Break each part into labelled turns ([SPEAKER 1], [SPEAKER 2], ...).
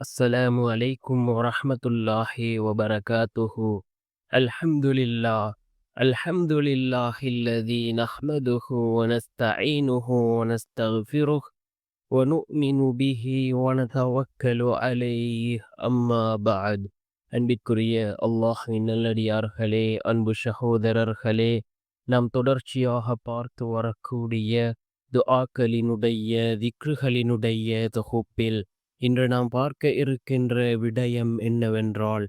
[SPEAKER 1] السلام عليكم ورحمة الله وبركاته الحمد لله الحمد لله الذي نحمده ونستعينه ونستغفره ونؤمن به ونتوكل عليه أما بعد அன்பிற்குரிய அல்லாஹின் நல்லடியார்களே அன்பு சகோதரர்களே நாம் தொடர்ச்சியாக பார்த்து வரக்கூடிய துஆக்களினுடைய திக்ருகளினுடைய தொகுப்பில் இன்று நாம் பார்க்க இருக்கின்ற விடயம் என்னவென்றால்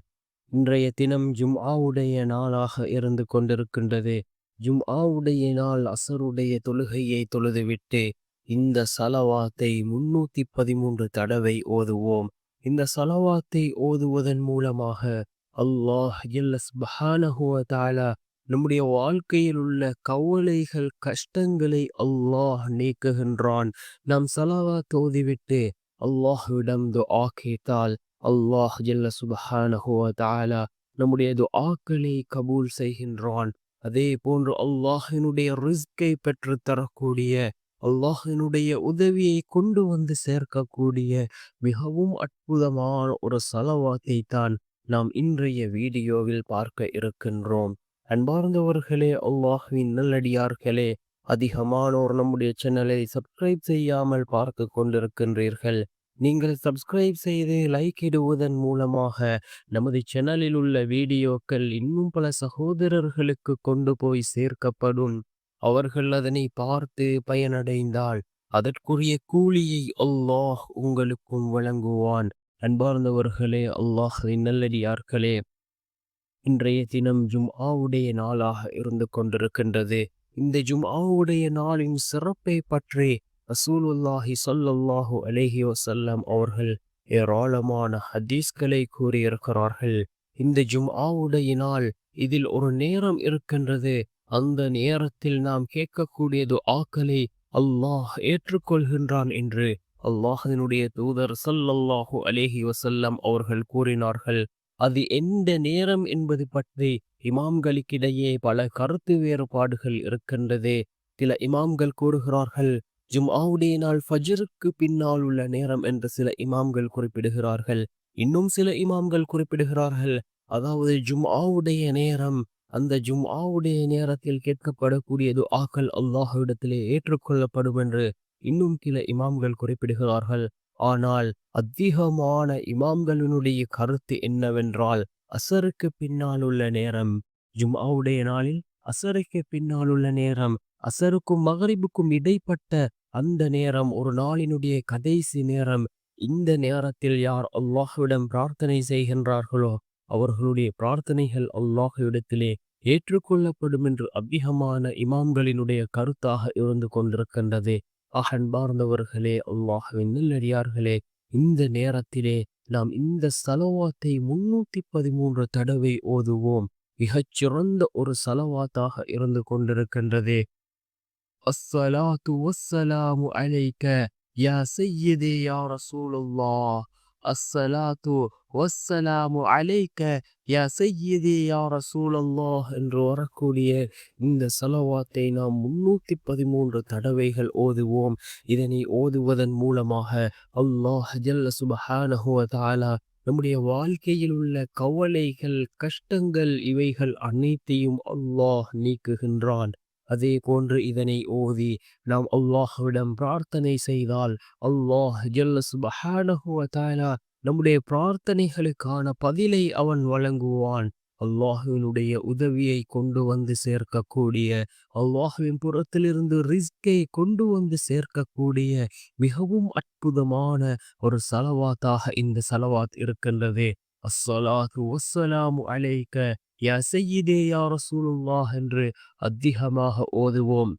[SPEAKER 1] இன்றைய தினம் ஜும்ஆவுடைய நாளாக இருந்து கொண்டிருக்கின்றது. ஜும்ஆவுடைய நாள் அசருடைய தொழுகையை தொழுதுவிட்டு இந்த சலவாத்தை முன்னூத்தி பதிமூன்று தடவை ஓதுவோம். இந்த சலவாத்தை ஓதுவதன் மூலமாக அல்லாஹ் தாலா நம்முடைய வாழ்க்கையில் உள்ள கவலைகள் கஷ்டங்களை அல்லாஹ் நீக்குகின்றான். நாம் சலவா தோதிவிட்டு அல்லாஹுவிடம் துஆ கேட்டால் அல்லாஹ் ஜல்ல சுபஹானஹுவ தாலா நம்முடைய துஆக்களை கபூல் செய்கின்றான். அதே போன்று அல்லாஹினுடைய ரிஸ்கை பெற்று தரக்கூடிய அல்லாஹினுடைய உதவியை கொண்டு வந்து சேர்க்கக்கூடிய மிகவும் அற்புதமான ஒரு சலவாத்தை தான் நாம் இன்றைய வீடியோவில் பார்க்க இருக்கின்றோம். அன்பார்ந்தவர்களே அல்லாஹுவின் நல்லடியார்களே அதிகமானோர் நம்முடைய சேனலை சப்ஸ்கிரைப் செய்யாமல் பார்த்து கொண்டிருக்கின்றீர்கள். நீங்கள் சப்ஸ்கிரைப் செய்து லைக் இடுவதன் மூலமாக நமது சேனலில் உள்ள வீடியோக்கள் இன்னும் பல சகோதரர்களுக்கு கொண்டு போய் சேர்க்கப்படும். அவர்கள் அதனை பார்த்து பயனடைந்தால் அதற்குரிய கூலியை அல்லாஹ் உங்களுக்கும் வழங்குவான். அன்பார்ந்தவர்களே அல்லாஹ் நல்லடியார்களே இன்றைய தினம் ஜும் ஆவுடைய நாளாக இருந்து கொண்டிருக்கின்றது. இந்த ஜும் ஆவுடைய நாளின் சிறப்பை பற்றி ரசூலுல்லாஹி சொல்லல்லாஹு அலேஹி வசல்லம் அவர்கள் ஏராளமான ஹதீஸ்களை கூறியிருக்கிறார்கள். இந்த ஜும்ஆவுடைய நாள் இதில் ஒரு நேரம் இருக்கின்றது. அந்த நேரத்தில் நாம் கேட்கக்கூடியது ஆக்களை அல்லாஹ் ஏற்றுக்கொள்கின்றான் என்று அல்லாஹினுடைய தூதர் சல்லல்லாஹு அலேஹி வசல்லம் அவர்கள் கூறினார்கள். அது எந்த நேரம் என்பது பற்றி இமாம்களுக்கிடையே பல கருத்து வேறுபாடுகள் இருக்கின்றது. சில இமாம்கள் கூறுகிறார்கள் ஜும்ஆவுடைய நாள் ஃபஜருக்கு பின்னால் உள்ள நேரம் என்று சில இமாம்கள் குறிப்பிடுகிறார்கள். இன்னும் சில இமாம்கள் குறிப்பிடுகிறார்கள். அதாவது ஜும்ஆவுடைய நேரம் அந்த ஜும்ஆவுடைய நேரத்தில் கேட்கப்படக்கூடியது ஆக்கள் அல்லாஹுவிடத்திலே ஏற்றுக்கொள்ளப்படும் என்று இன்னும் சில இமாம்கள் குறிப்பிடுகிறார்கள். ஆனால் அதிகமான இமாம்களினுடைய கருத்து என்னவென்றால் அசருக்கு பின்னால் உள்ள நேரம் ஜும்ஆவுடைய நாளில் அசருக்கு பின்னால் உள்ள நேரம் அசருக்கும் மகரிபுக்கும் இடைப்பட்ட அந்த நேரம் ஒரு நாளினுடைய கடைசி நேரம் இந்த நேரத்தில் யார் அல்லாஹுவிடம் பிரார்த்தனை செய்கின்றார்களோ அவர்களுடைய பிரார்த்தனைகள் அல்லாஹுவிடத்திலே ஏற்றுக்கொள்ளப்படும் என்று அதிகமான இமாம்களினுடைய கருத்தாக இருந்து கொண்டிருக்கின்றது. அகன்பார்ந்தவர்களே அல்லாஹுவின் நல்லடியார்களே இந்த நேரத்திலே நாம் இந்த சலவாத்தை முன்னூத்தி பதிமூன்று தடவை ஓதுவோம். மிகச்சிறந்த ஒரு சலவாத்தாக இருந்து கொண்டிருக்கின்றது. الصلاة والسلام عليك يا سيدي يا رسول الله الصلاة والسلام عليك யா சையதே யா ரசூல் அல்லாஹ் என்று வரக்கூடிய இந்த செலவாத்தை நாம் முன்னூத்தி பதிமூன்று தடவைகள் ஓதுவோம் இதனை ஓதுவதன் மூலமாக அல்லாஹ் ஜல்ல சுபஹானஹுவ தாலா நம்முடைய வாழ்க்கையில் உள்ள கவலைகள் கஷ்டங்கள் இவைகள் அனைத்தையும் அல்லாஹ் நீக்குகின்றான் அதே போன்று இதனை ஓதி நாம் அல்லாஹ்விடம் பிரார்த்தனை செய்தால் அல்லாஹ் நம்முடைய பிரார்த்தனைகளுக்கான பதிலை அவன் வழங்குவான். அல்லாஹுவினுடைய உதவியை கொண்டு வந்து சேர்க்கக்கூடிய அல்லாஹுவின் புறத்திலிருந்து ரிஸ்கை கொண்டு வந்து சேர்க்கக்கூடிய மிகவும் அற்புதமான ஒரு சலவாத்தாக இந்த சலவாத் இருக்கின்றது. அஸ்ஸலாத்து வஸ்ஸலாமு அலைக்க யா செய்யிதே யா ரசூலுல்லாஹ் என்று அதிகமாக ஓதுவோம்.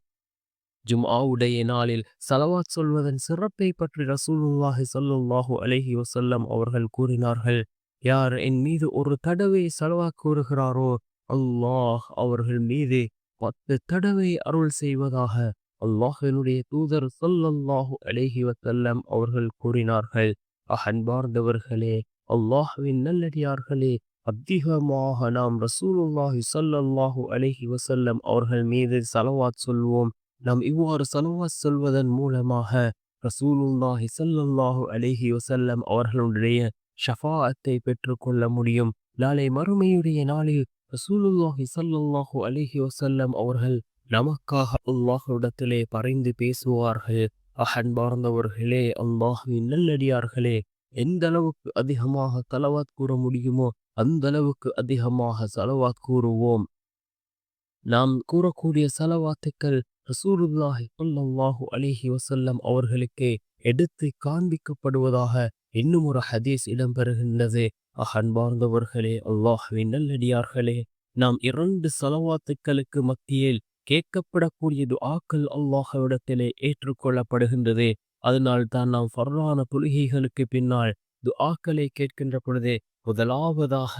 [SPEAKER 1] ஜும்ஆவுடைய நாளில் சலவாத் சொல்வதன் சிறப்பை பற்றி ரசூலுல்லாஹி சொல்லுல்லாஹு அலஹி வசல்லம் அவர்கள் கூறினார்கள். யார் என் மீது ஒரு தடவை சலவா கூறுகிறாரோ அல்லாஹ் அவர்கள் மீது பத்து தடவை அருள் செய்வதாக அல்லாஹினுடைய தூதர் சொல்லல்லாஹு அலேஹி வசல்லம் அவர்கள் கூறினார்கள். அகன்பார்ந்தவர்களே அல்லாஹுவின் நல்லடியார்களே அதிகமாக நாம் ரசூலுல்லாஹி சல்லல்லாஹு அலஹி வசல்லம் அவர்கள் மீது சலவாத் சொல்வோம். நாம் இவ்வாறு சலவாத் சொல்வதன் மூலமாக ரசூலுல்லாஹி ஸல்லல்லாஹு அலஹி வசல்லம் அவர்களுடைய ஷஃபாஅத்தை பெற்றுக்கொள்ள முடியும். நாளை மறுமையுடைய நாளில் ரசூலுல்லாஹி ஸல்லல்லாஹு அலஹி வசல்லம் அவர்கள் நமக்காக அல்லாஹுடத்திலே பறைந்து பேசுவார்கள். அன்பார்ந்தவர்களே அல்லாஹுவின் நல்லடியார்களே எந்த அளவுக்கு அதிகமாக தலவாத் கூற முடியுமோ அந்த அளவுக்கு அதிகமாக செலவாத் கூறுவோம். நாம் கூறக்கூடிய செலவாத்துக்கள் ரசூலுல்லாஹி ஸல்லல்லாஹு அலிஹி வசல்லம் அவர்களுக்கு எடுத்து காண்பிக்கப்படுவதாக இன்னும் ஒரு ஹதீஸ் இடம்பெறுகின்றது. அன்பார்ந்தவர்களே அல்லாஹ்வின் நல்லடியார்களே நாம் இரண்டு செலவாத்துக்களுக்கு மத்தியில் கேட்கப்படக்கூடியது ஆக்கள் அல்லாஹவிடத்திலே ஏற்றுக்கொள்ளப்படுகின்றது. அதனால் தான் நாம் ஃபர்ரான தொழுகைகளுக்கு பின்னால் துஆக்களை கேட்கின்ற பொழுது முதலாவதாக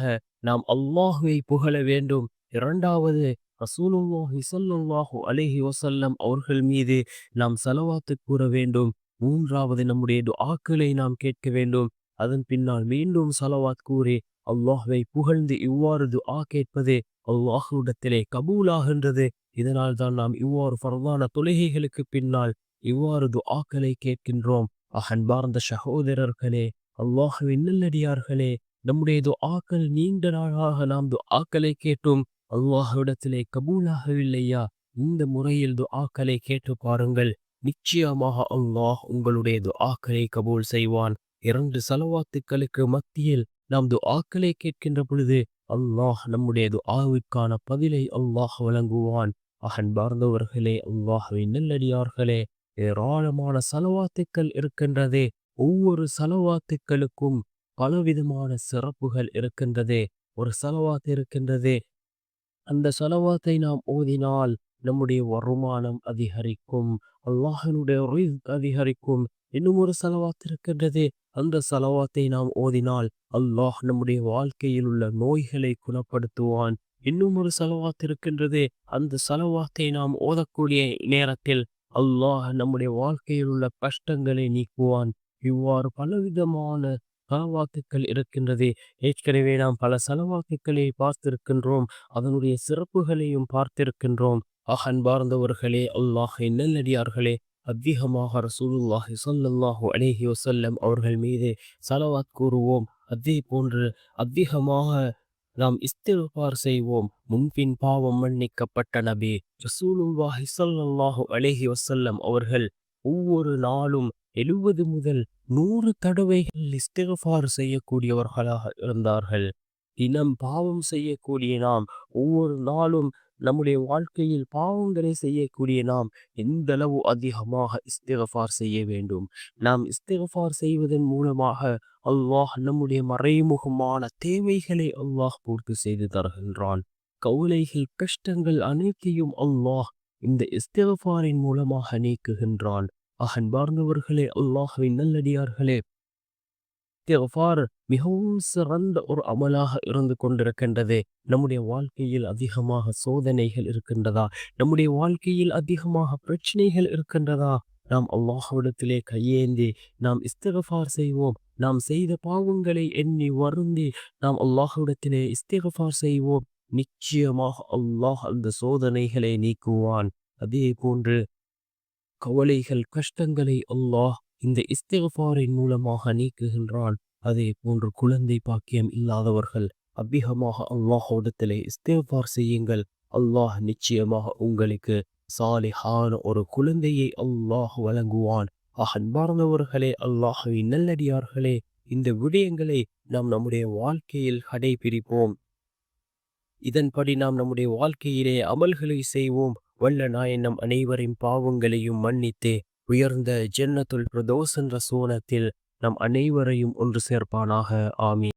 [SPEAKER 1] நாம் அல்லாஹுவை புகழ வேண்டும். இரண்டாவது ரசூலுல்லாஹி ஸல்லல்லாஹு அலைஹி வசல்லம் அவர்கள் மீது நாம் செலவாத்து கூற வேண்டும். மூன்றாவது நம்முடைய துஆக்களை நாம் கேட்க வேண்டும். அதன் பின்னால் மீண்டும் சலவாத் கூறி அல்லாஹ்வை புகழ்ந்து இவ்வாறு துஆ கேட்பது அல்லாஹுடத்திலே கபூலாகின்றது. இதனால் தான் நாம் இவ்வாறு ஃபர்தான தொழுகைகளுக்கு பின்னால் இவ்வாறு துஆக்களை கேட்கின்றோம். அகன்பார்ந்த சகோதரர்களே அல்லாஹுவின் நல்லடியார்களே நம்முடைய துஆக்கள் நீண்ட நாளாக நாம் துஆக்களை கேட்டும். அல்லாஹுவிடத்திலே கபூலாகவில்லையா? இந்த முறையில் துஆக்களை கேட்டு பாருங்கள். நிச்சயமாக அல்லாஹ் உங்களுடைய துஆக்களை கபூல் செய்வான். இரண்டு சலவாத்துக்களுக்கு மத்தியில் நாம் துஆக்களை கேட்கின்ற பொழுது அல்லாஹ் நம்முடைய துஆவிற்கான பதிலை அல்லாஹ் வழங்குவான். அகன்பார்ந்தவர்களே அல்லாஹுவின் நல்லடியார்களே ஏராளமான சலவாத்துக்கள் இருக்கின்றதே. ஒவ்வொரு சலவாத்துக்களுக்கும் பலவிதமான சிறப்புகள் இருக்கின்றதே. ஒரு சலவாத்து இருக்கின்றது. அந்த சலவாத்தை நாம் ஓதினால் நம்முடைய வருமானம் அதிகரிக்கும். அல்லாஹனுடைய அதிகரிக்கும். இன்னும் ஒரு செலவாத்து இருக்கின்றது. அந்த சலவாத்தை நாம் ஓதினால் அல்லாஹ் நம்முடைய வாழ்க்கையில் உள்ள நோய்களை குணப்படுத்துவான். இன்னும் ஒரு செலவாத்து இருக்கின்றது. அந்த சலவாத்தை நாம் ஓதக்கூடிய நேரத்தில் அல்லாஹ் நம்முடைய வாழ்க்கையில் உள்ள கஷ்டங்களை நீக்குவான். இவ்வாறு பலவிதமான சலவாக்குகள் இருக்கின்றது. ஏற்கனவே நாம் பல செலவாக்குகளை பார்த்திருக்கின்றோம். அதனுடைய சிறப்புகளையும் பார்த்திருக்கின்றோம். அன்பார்ந்தவர்களே அல்லாஹ் நல்லடியார்களே. அதிகமாக ரசூலுல்லாஹி ஸல்லல்லாஹு அலேஹி வசல்லம் அவர்கள் மீது செலவாத் கூறுவோம். அதே போன்று அதிகமாக நாம் இஸ்திஃபார் செய்வோம். முன்பின் பாவம் மன்னிக்கப்பட்ட நபி ரசூலுல்லாஹி சல்லாஹு அலேஹி வசல்லம் அவர்கள் ஒவ்வொரு நாளும் எழுபது முதல் நூறு தடவைகள் இஸ்திஃபார் செய்யக்கூடியவர்களாக இருந்தார்கள். தினம் பாவம் செய்யக்கூடிய நாம் ஒவ்வொரு நாளும் நம்முடைய வாழ்க்கையில் பாவங்களை செய்யக்கூடிய நாம் எந்த அளவு அதிகமாக இஸ்திகஃபார் செய்ய வேண்டும்? நாம் இஸ்திகஃபார் செய்வதன் மூலமாக அல்லாஹ் நம்முடைய மறைமுகமான தேவைகளை அல்லாஹ் பூர்த்தி செய்து தருகின்றான். கவலைகள் கஷ்டங்கள் அனைத்தையும் அல்லாஹ் இந்த இஸ்திகஃபாரின் மூலமாக நீக்குகின்றான். அகன்பார்ந்தவர்களே அல்லாஹுவின் நல்லடியார்களே இஸ்திகஃபார் மிகவும் சிறந்த ஒரு அமலாக இருந்து கொண்டிருக்கின்றது. நம்முடைய வாழ்க்கையில் அதிகமாக சோதனைகள் இருக்கின்றதா? நம்முடைய வாழ்க்கையில் அதிகமாக பிரச்சனைகள் இருக்கின்றதா? நாம் அல்லாஹ்விடத்திலே கையேந்தி நாம் இஸ்திகஃபார் செய்வோம். நாம் செய்த பாவங்களை எண்ணி வருந்தி நாம் அல்லாஹ்விடத்திலே இஸ்திகஃபார் செய்வோம். நிச்சயமாக அல்லாஹ் அந்த சோதனைகளை நீக்குவான். அதே போன்று கவலைகள் கஷ்டங்களை அல்லாஹ் இந்த இஸ்திகஃபாரின் மூலமாக நீக்குகின்றான். அதே போன்று குழந்தை பாக்கியம் இல்லாதவர்கள் அதிகமாக அல்லாஹோடத்திலே இஸ்திஃபார் செய்யுங்கள். அல்லாஹ் நிச்சயமாக உங்களுக்கு சாலிஹான ஒரு குழந்தையை அல்லாஹ் வழங்குவான். அன்பார்ந்தவர்களே அல்லாஹவி நல்லடியார்களே இந்த விடயங்களை நாம் நம்முடைய வாழ்க்கையில் கடைபிடிப்போம். இதன்படி நாம் நம்முடைய வாழ்க்கையிலே அமல்களை செய்வோம். வல்ல நாயன் நம் அனைவரின் பாவங்களையும் மன்னித்து உயர்ந்த ஜன்னத்துல் பிரதோசன்ற என்ற சோனத்தில் நம் அனைவரையும் ஒன்று சேர்ப்பானாக. ஆமி